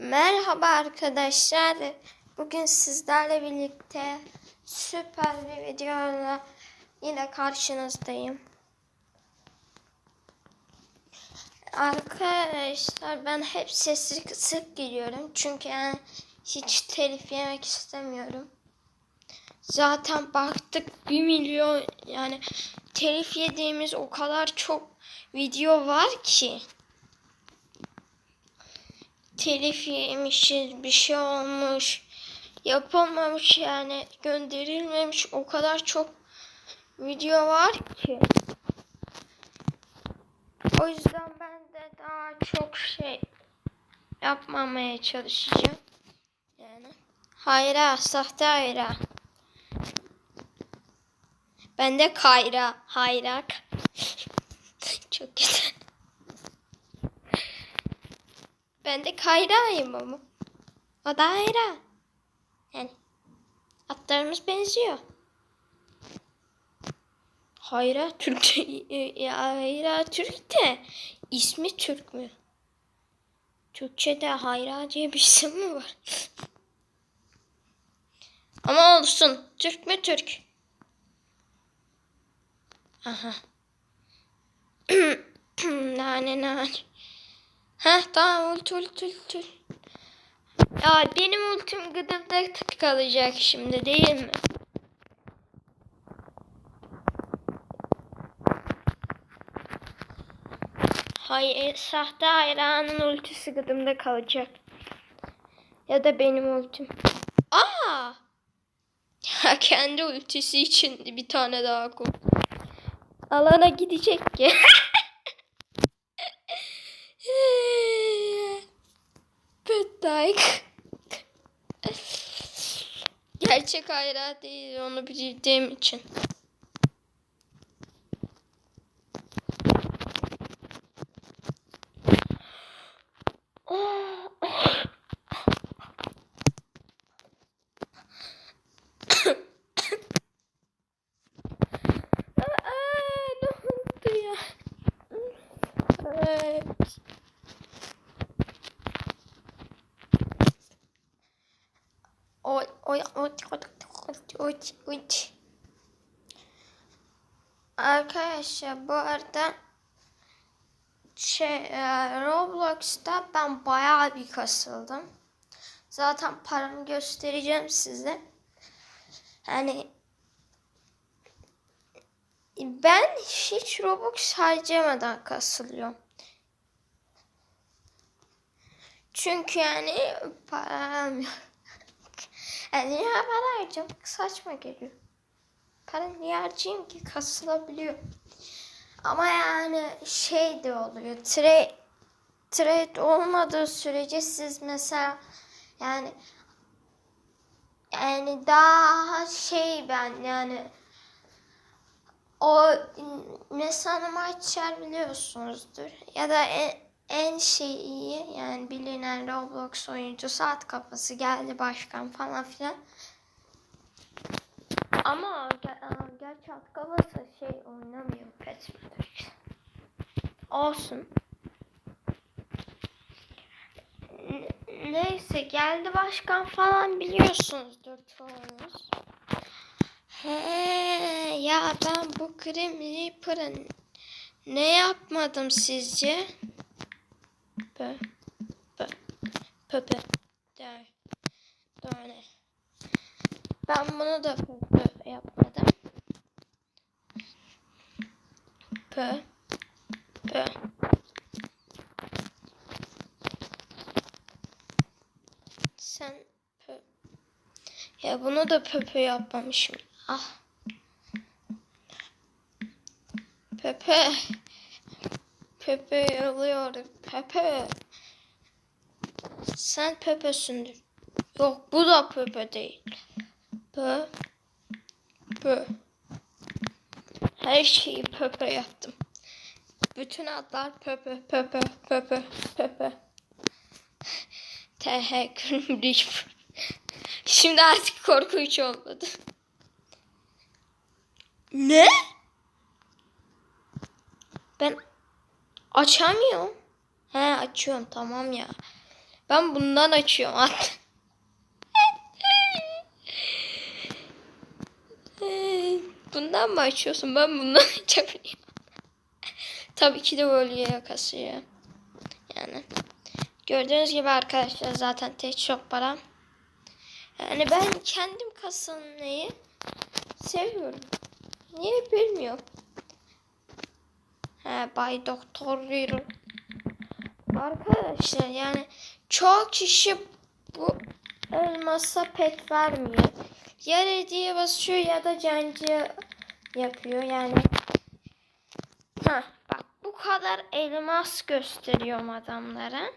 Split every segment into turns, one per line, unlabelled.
Merhaba arkadaşlar. Bugün sizlerle birlikte süper bir videoyla yine karşınızdayım. Arkadaşlar ben hep sesli kısık giriyorum. Çünkü yani hiç telif yemek istemiyorum. Zaten baktık 1 milyon yani telif yediğimiz o kadar çok video var ki telif yemişiz, bir şey olmuş, yapılmamış yani gönderilmemiş o kadar çok video var ki. O yüzden ben de daha çok şey yapmamaya çalışacağım. Yani hayra, sahte hayra. Ben de kayra, hayrak. çok güzel. Ben de kayrayım ama. O da hayra. Yani atlarımız benziyor. Hayra Türk ya Hayra Türk de ismi Türk mü? Türkçe'de Hayra diye bir isim mi var? Ama olsun. Türk mü Türk? Aha. nane nane. Heh tamam ulti ulti ulti. Ya benim ultim gıdımda kalacak şimdi değil mi? Hayır, sahte hayranın ultisi gıdımda kalacak. Ya da benim ultim. Aa! Ya kendi ultisi için bir tane daha koy. Alana gidecek ki. Bedtime. Gerçek hayran değil onu bildiğim için. Aa, ne oldu ya? Evet. Oy oy oy. Arkadaşlar bu arada şey e, Roblox'ta ben bayağı bir kasıldım. Zaten paramı göstereceğim size. Hani ben hiç Robux harcamadan kasılıyorum. Çünkü yani param yok. Yani niye para harcamak saçma geliyor. Para niye harcayayım ki kasılabiliyor. Ama yani şey de oluyor. Trade, trade olmadığı sürece siz mesela yani yani daha şey ben yani o mesela maçlar biliyorsunuzdur ya da en, en şey iyi yani bilinen Roblox oyuncu saat kafası geldi başkan falan filan. Ama ger- gerçi at kafası şey oynamıyor pet Olsun. Neyse geldi başkan falan biliyorsunuzdur çoğunuz. He ya ben bu Grim Reaper'ın ne yapmadım sizce? Pö pö pö der. Böyle. Ben bunu da pö pö yapmadım. Pö pö. Sen pö. Ya bunu da pö pö yapmamışım. Ah. Pepe. Pepe yalıyor. Pepe. Sen Pepe'sündür. Yok bu da Pepe değil. Pe. Pe. Her şeyi Pepe yaptım. Bütün adlar Pepe, Pepe, Pepe, Pepe. Teşekkür Şimdi artık korkunç olmadı. Ne? Ben açamıyorum. He açıyorum tamam ya. Ben bundan açıyorum hatta. bundan mı açıyorsun? Ben bundan açabiliyorum. Tabii ki de böyle yakasıyor. Yani gördüğünüz gibi arkadaşlar zaten tek çok param. Yani ben kendim kasılmayı seviyorum. Niye bilmiyorum. He Bay Doktor Riddle. Arkadaşlar yani çoğu kişi bu elmasa pet vermiyor. Ya hediye basıyor ya da cancı yapıyor yani. Ha bak bu kadar elmas gösteriyorum adamlara.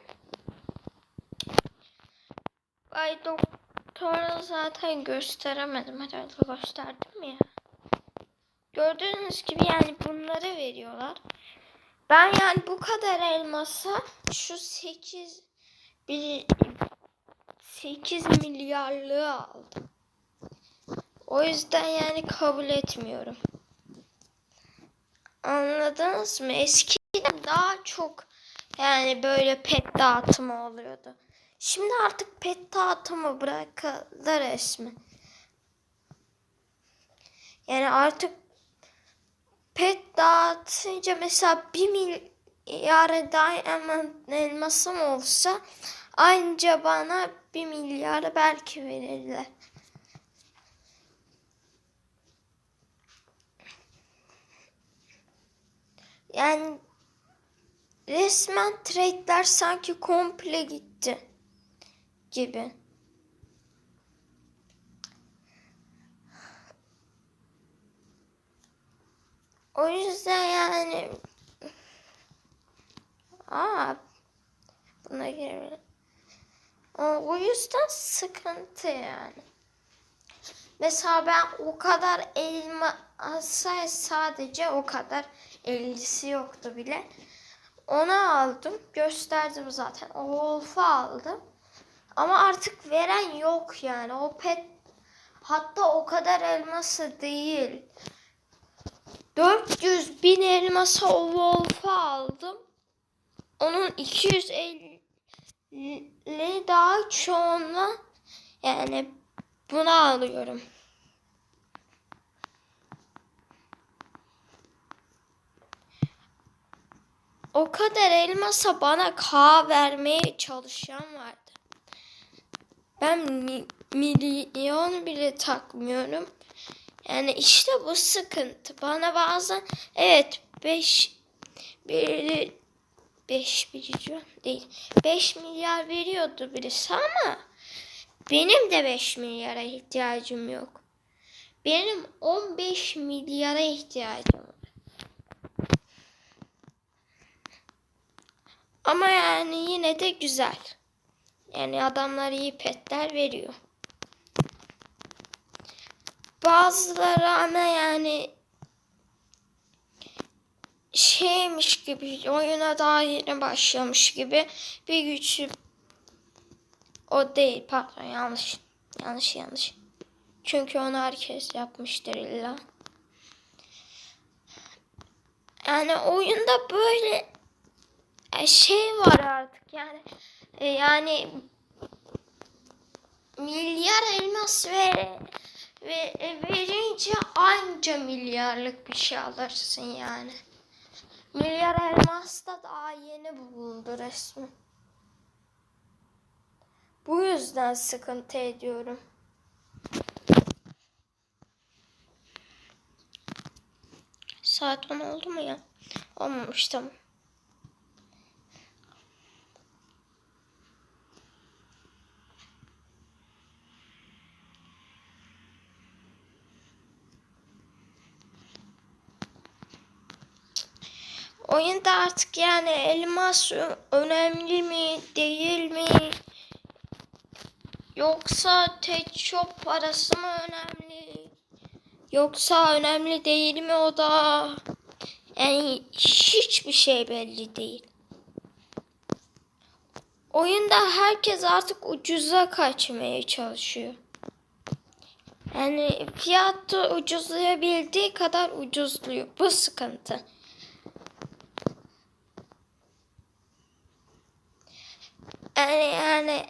Bay Doktor'a zaten gösteremedim. Herhalde gösterdim ya. Gördüğünüz gibi yani bunları veriyorlar. Ben yani bu kadar elmasa şu 8 bir 8 milyarlığı aldım. O yüzden yani kabul etmiyorum. Anladınız mı? Eskiden daha çok yani böyle pet dağıtımı oluyordu. Şimdi artık pet dağıtımı bırakıldı resmi. Yani artık pet dağıtınca mesela 1 milyar diamond elmasım olsa anca bana 1 milyar belki verirler. Yani resmen trade'ler sanki komple gitti gibi. O yüzden yani Aa buna girelim. O, o yüzden sıkıntı yani. Mesela ben o kadar elma alsay sadece o kadar ellisi yoktu bile. Onu aldım. Gösterdim zaten. O Wolf'u aldım. Ama artık veren yok yani. O pet hatta o kadar elması değil. 400 bin elması o Wolf'u aldım. Onun 250 daha çoğunla yani bunu alıyorum. O kadar elmasa bana K vermeye çalışan vardı. Ben mi, milyon bile takmıyorum. Yani işte bu sıkıntı. Bana bazen evet 5 bir 5 milyon değil. 5 milyar veriyordu birisi ama benim de 5 milyara ihtiyacım yok. Benim 15 milyara ihtiyacım var. Ama yani yine de güzel. Yani adamlar iyi petler veriyor. Bazıları ama yani şeymiş gibi oyuna daha yeni başlamış gibi bir güçlü o değil. Pardon yanlış yanlış yanlış. Çünkü onu herkes yapmıştır illa. Yani oyunda böyle şey var artık yani e, yani milyar elmas ve ve verince anca milyarlık bir şey alırsın yani. Milyar elmas da daha yeni bulundu resmi. Bu yüzden sıkıntı ediyorum. Saat 10 oldu mu ya? Olmamış tamam. Oyunda artık yani elmas önemli mi değil mi? Yoksa tek shop parası mı önemli? Yoksa önemli değil mi o da? Yani hiçbir şey belli değil. Oyunda herkes artık ucuza kaçmaya çalışıyor. Yani fiyatı ucuzlayabildiği kadar ucuzluyor. Bu sıkıntı. Yani, yani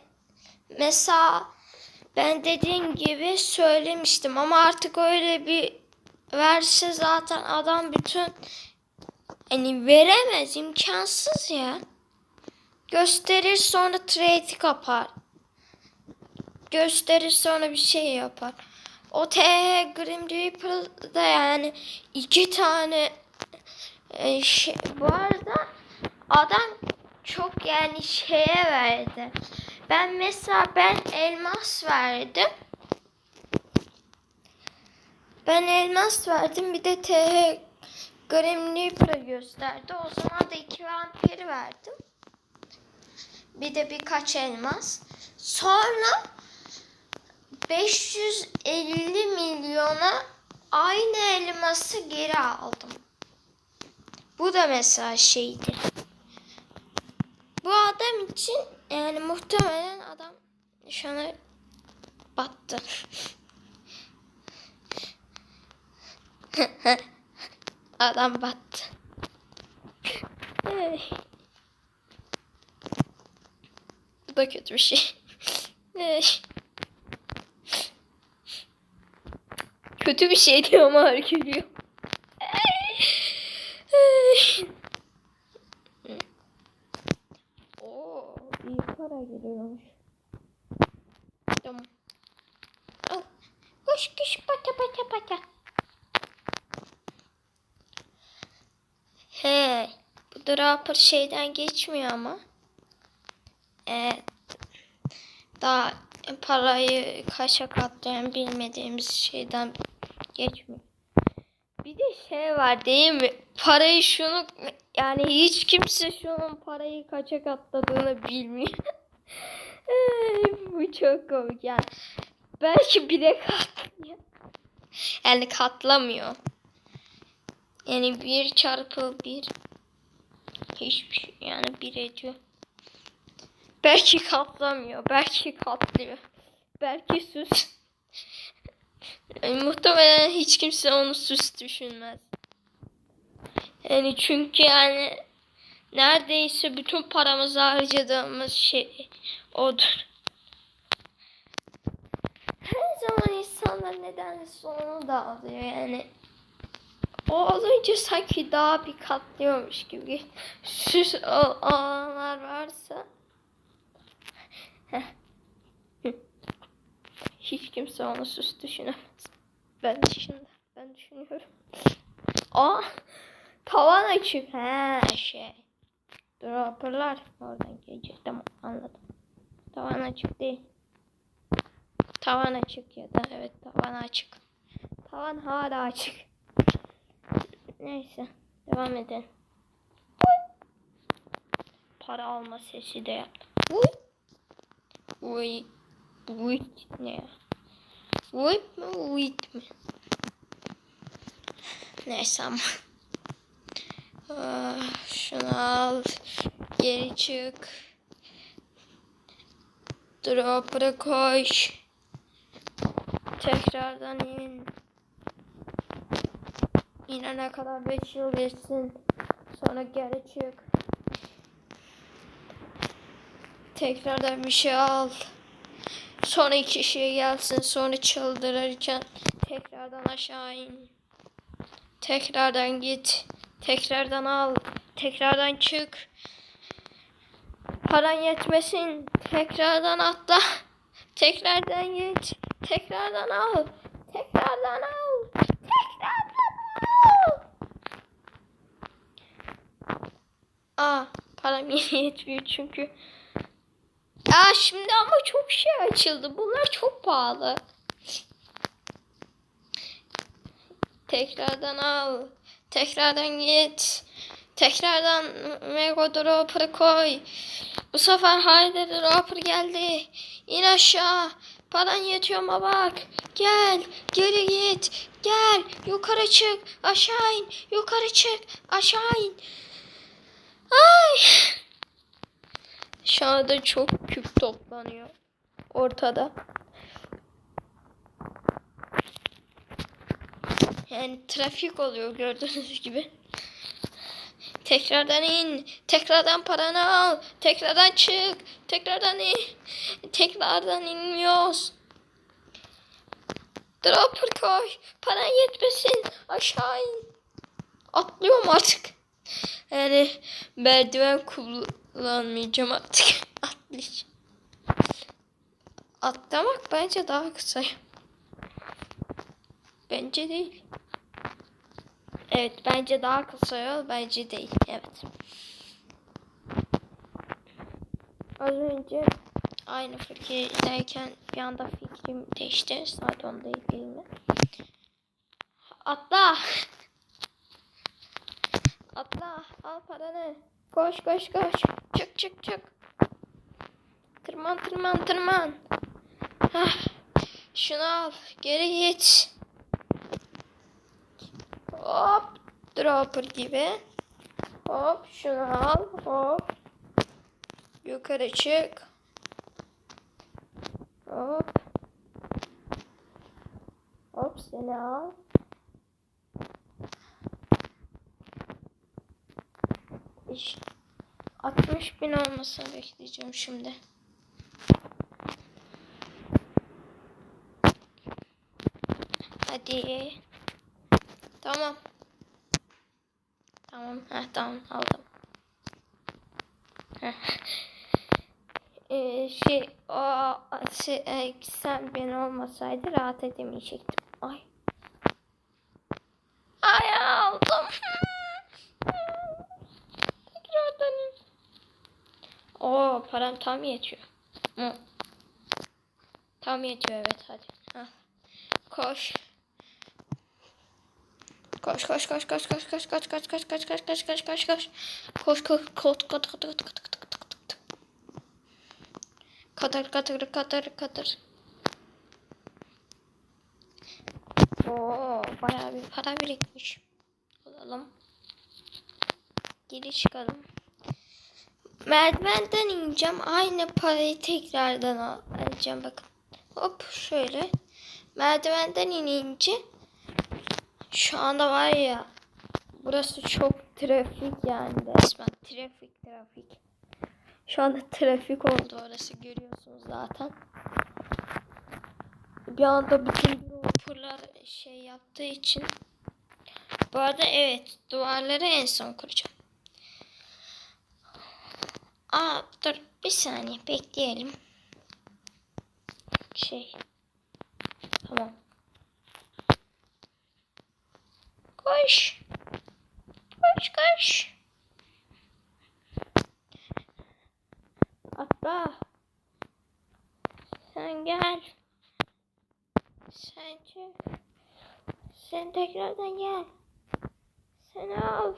mesela ben dediğim gibi söylemiştim ama artık öyle bir verse zaten adam bütün hani veremez imkansız ya. Gösterir sonra trade kapar. Gösterir sonra bir şey yapar. O TH Grim Reaper'da yani iki tane e, şey, bu arada adam çok yani şeye verdi. Ben mesela ben elmas verdim. Ben elmas verdim bir de TH Reaper'ı gösterdi. O zaman da iki vampir verdim. Bir de birkaç elmas. Sonra 550 milyona aynı elması geri aldım. Bu da mesela şeydir. Bu adam için yani muhtemelen adam an battı. adam battı. Bu da kötü bir şey. Kötü bir şey diyor ama gülüyor. Oo, iyi para geliyormuş. Tamam. Al. Koş pata pata pata. He, bu dropper şeyden geçmiyor ama. Evet. Daha parayı kaça katlayan bilmediğimiz şeyden geçmiyor. Bir de şey var değil mi? Parayı şunu yani hiç kimse şunun parayı kaça katladığını bilmiyor. Bu çok komik yani. Belki bile katlıyor. Yani katlamıyor. Yani bir çarpı bir hiçbir şey yani bir ediyor. Belki katlamıyor. Belki katlıyor. Belki süs. Yani muhtemelen hiç kimse onu süs düşünmez. Yani çünkü yani neredeyse bütün paramızı harcadığımız şey odur. Her zaman insanlar nedense onu da alıyor yani. O olunca sanki daha bir katlıyormuş gibi. Süs olanlar varsa. Hiç kimse onu süs düşünemez. Ben dışında. Ben düşünüyorum. Aa, tavan açık. He şey. Dropperlar oradan gelecek. Tamam anladım. Tavan açık değil. Tavan açık ya da evet tavan açık. Tavan hala açık. Neyse devam edelim. Para alma sesi de yaptım. Uy. Uy. Uy ne ya? Uy mi uy mi? Neyse ama. Ah, şunu al. Geri çık. Dropper'a koş. Tekrardan in. İnene kadar 5 yıl geçsin. Sonra geri çık. Tekrardan bir şey al. Sonra iki şey gelsin. Sonra çıldırırken tekrardan aşağı in. Tekrardan git. Tekrardan al. Tekrardan çık. Paran yetmesin. Tekrardan atla. Tekrardan git. Tekrardan al. Tekrardan al. Tekrardan al. Aa, param yine yetmiyor çünkü. Aa şimdi ama çok şey açıldı. Bunlar çok pahalı. Tekrardan al. Tekrardan git. Tekrardan Mega Dropper'ı koy. Bu sefer Haydi Dropper geldi. İn aşağı. Paran yetiyor mu bak. Gel. Geri git. Gel. Yukarı çık. Aşağı in. Yukarı çık. Aşağı in. Ay. Anda çok küp toplanıyor. Ortada. Yani trafik oluyor gördüğünüz gibi. Tekrardan in. Tekrardan paranı al. Tekrardan çık. Tekrardan in. Tekrardan inmiyoruz. Dropper koş. Paran yetmesin. Aşağı in. Atlıyorum artık. Yani merdiven kullanmayacağım artık. Atlayacağım. Atlamak bence daha kısa. Bence değil. Evet bence daha kısa yol bence değil. Evet. Az önce aynı fikirdeyken bir anda fikrim değişti. Saat 10 değil değil mi? Atla. Atla. Al paranı. Koş koş koş. Çık çık çık. Tırman tırman tırman. Hah. Şunu al. Geri git. Hop. Dropper gibi. Hop. Şunu al. Hop. Yukarı çık. Hop. Hop seni al. İş 60 bin olmasını bekleyeceğim şimdi. Hadi. Tamam. Tamam. Heh, tamam aldım. Heh. Ee, şey o şey, e, sen ben olmasaydı rahat edemeyecektim. Ay. Ay aldım. Tekrardan. Oo param tam yetiyor. Hı. Tam yetiyor evet hadi. Hah. Koş. Koş koş koş koş koş koş koş koş koş koş koş koş koş koş koş koş koş kot kot kot kot kot Katır katır katır katır. Oo bayağı bir para birikmiş. Alalım. Geri çıkalım. Merdivenden ineceğim. Aynı parayı tekrardan al- alacağım bakın. Hop şöyle. Merdivenden inince şu anda var ya burası çok trafik yani resmen trafik trafik. Şu anda trafik oldu orası görüyorsunuz zaten. Bir anda bütün dropperlar şey yaptığı için. Bu arada evet duvarları en son kuracağım. Aa dur bir saniye bekleyelim. Şey. Tamam. Koş. Koş koş. Atla. Sen gel. Sen çık. Sen tekrardan gel. Sen al.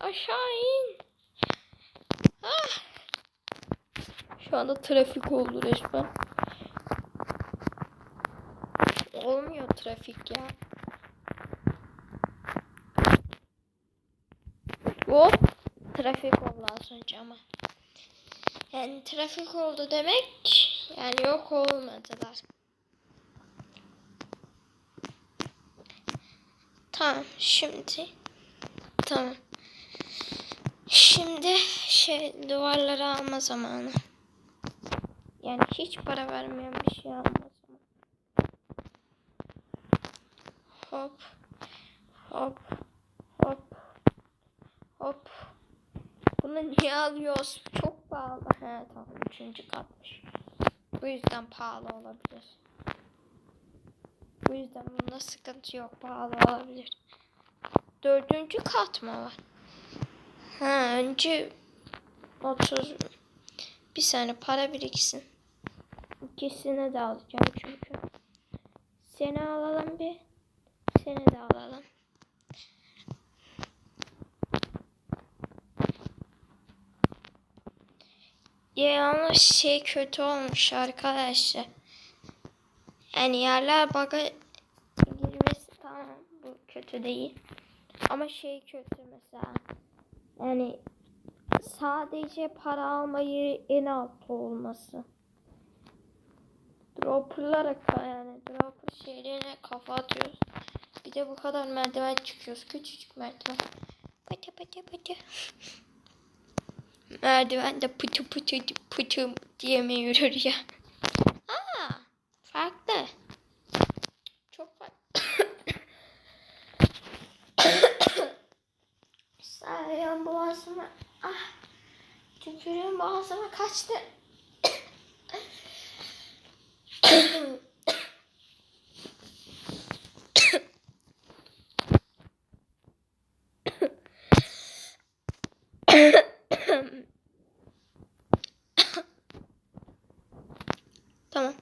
Aşağı in. Ah. Şu anda trafik oldu resmen. Olmuyor trafik ya. Hop. Trafik oldu az önce ama. Yani trafik oldu demek yani yok olmadılar. Tamam şimdi tamam. Şimdi şey duvarları alma zamanı. Yani hiç para vermeyen bir şey alma zamanı. Hop. Hop. Hop. Hop. Bunu niye alıyoruz? Çok pahalı. He tamam. Üçüncü katmış. Bu yüzden pahalı olabilir. Bu yüzden bunda sıkıntı yok. Pahalı olabilir. Dördüncü kat mı var? Ha önce 30 bir saniye para biriksin. İkisini de alacağım çünkü. Seni alalım bir. Seni de alalım. Ya yalnız şey kötü olmuş arkadaşlar. Yani yerler baga girmesi tamam bu kötü değil. Ama şey kötü mesela. Yani sadece para almayı en altta olması. Dropper'lara yani dropper şeylerine kafa atıyoruz. Bir de bu kadar merdiven çıkıyoruz. Küçücük merdiven. Pıtı pıtı pıtı. Merdivende pıtı pıtı pıtı diye mi yürür ya? Aa, farklı. Çok farklı. Sayıyorum boğazıma. Ah. Tükürüğüm boğazıma kaçtı. tamam.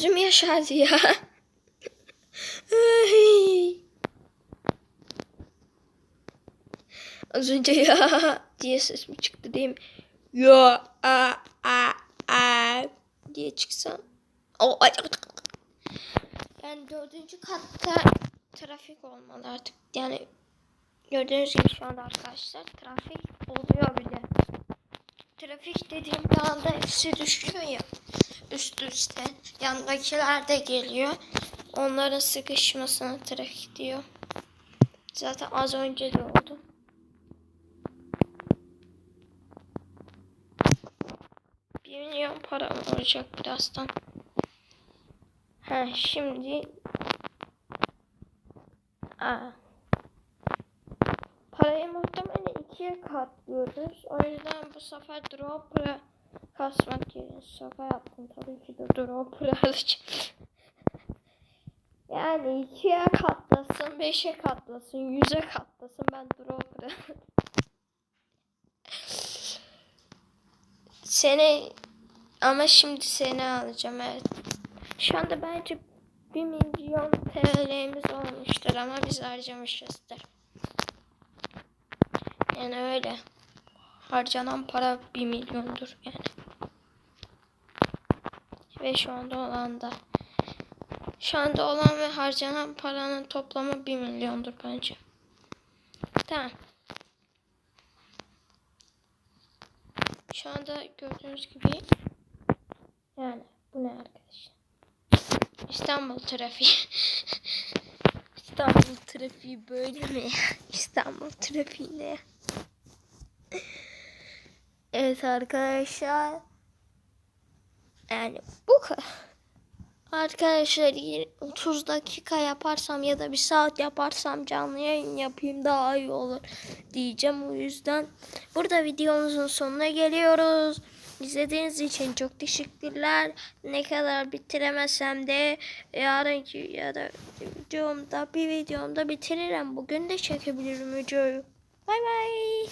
Gözüm yaşardı ya. Az önce ya diye ses mi çıktı değil mi? Ya a a a diye çıksam. O ay. Yani dördüncü katta trafik olmalı artık. Yani gördüğünüz gibi şu anda arkadaşlar trafik oluyor bile. Trafik dediğim anda hepsi düşüyor ya. Üst üste. Yandakiler de geliyor. Onların sıkışmasına trafik diyor. Zaten az önce de oldu. Bir milyon param olacak birazdan. Ha şimdi Aa. Parayı muhtemelen ikiye katlıyoruz. O yüzden bu sefer dropper'ı kasmak yerine şaka yaptım. Tabii ki de dropper'ı alacağım. yani ikiye katlasın, beşe katlasın, yüze katlasın. Ben dropper'ı Seni ama şimdi seni alacağım evet. Şu anda bence 1 milyon TL'miz olmuştur ama biz harcamışızdır. Yani öyle. Harcanan para 1 milyondur yani. Ve şu anda olan da. Şu anda olan ve harcanan paranın toplamı 1 milyondur bence. Tamam. Şu anda gördüğünüz gibi yani bu ne arkadaşlar? İstanbul trafiği. İstanbul trafiği böyle mi? İstanbul trafiği ne? Evet arkadaşlar. Yani bu. Arkadaşlar 30 dakika yaparsam ya da bir saat yaparsam canlı yayın yapayım daha iyi olur diyeceğim. O yüzden burada videomuzun sonuna geliyoruz. İzlediğiniz için çok teşekkürler. Ne kadar bitiremesem de yarınki ya da videomda bir videomda bitiririm. Bugün de çekebilirim videoyu. Bay bay.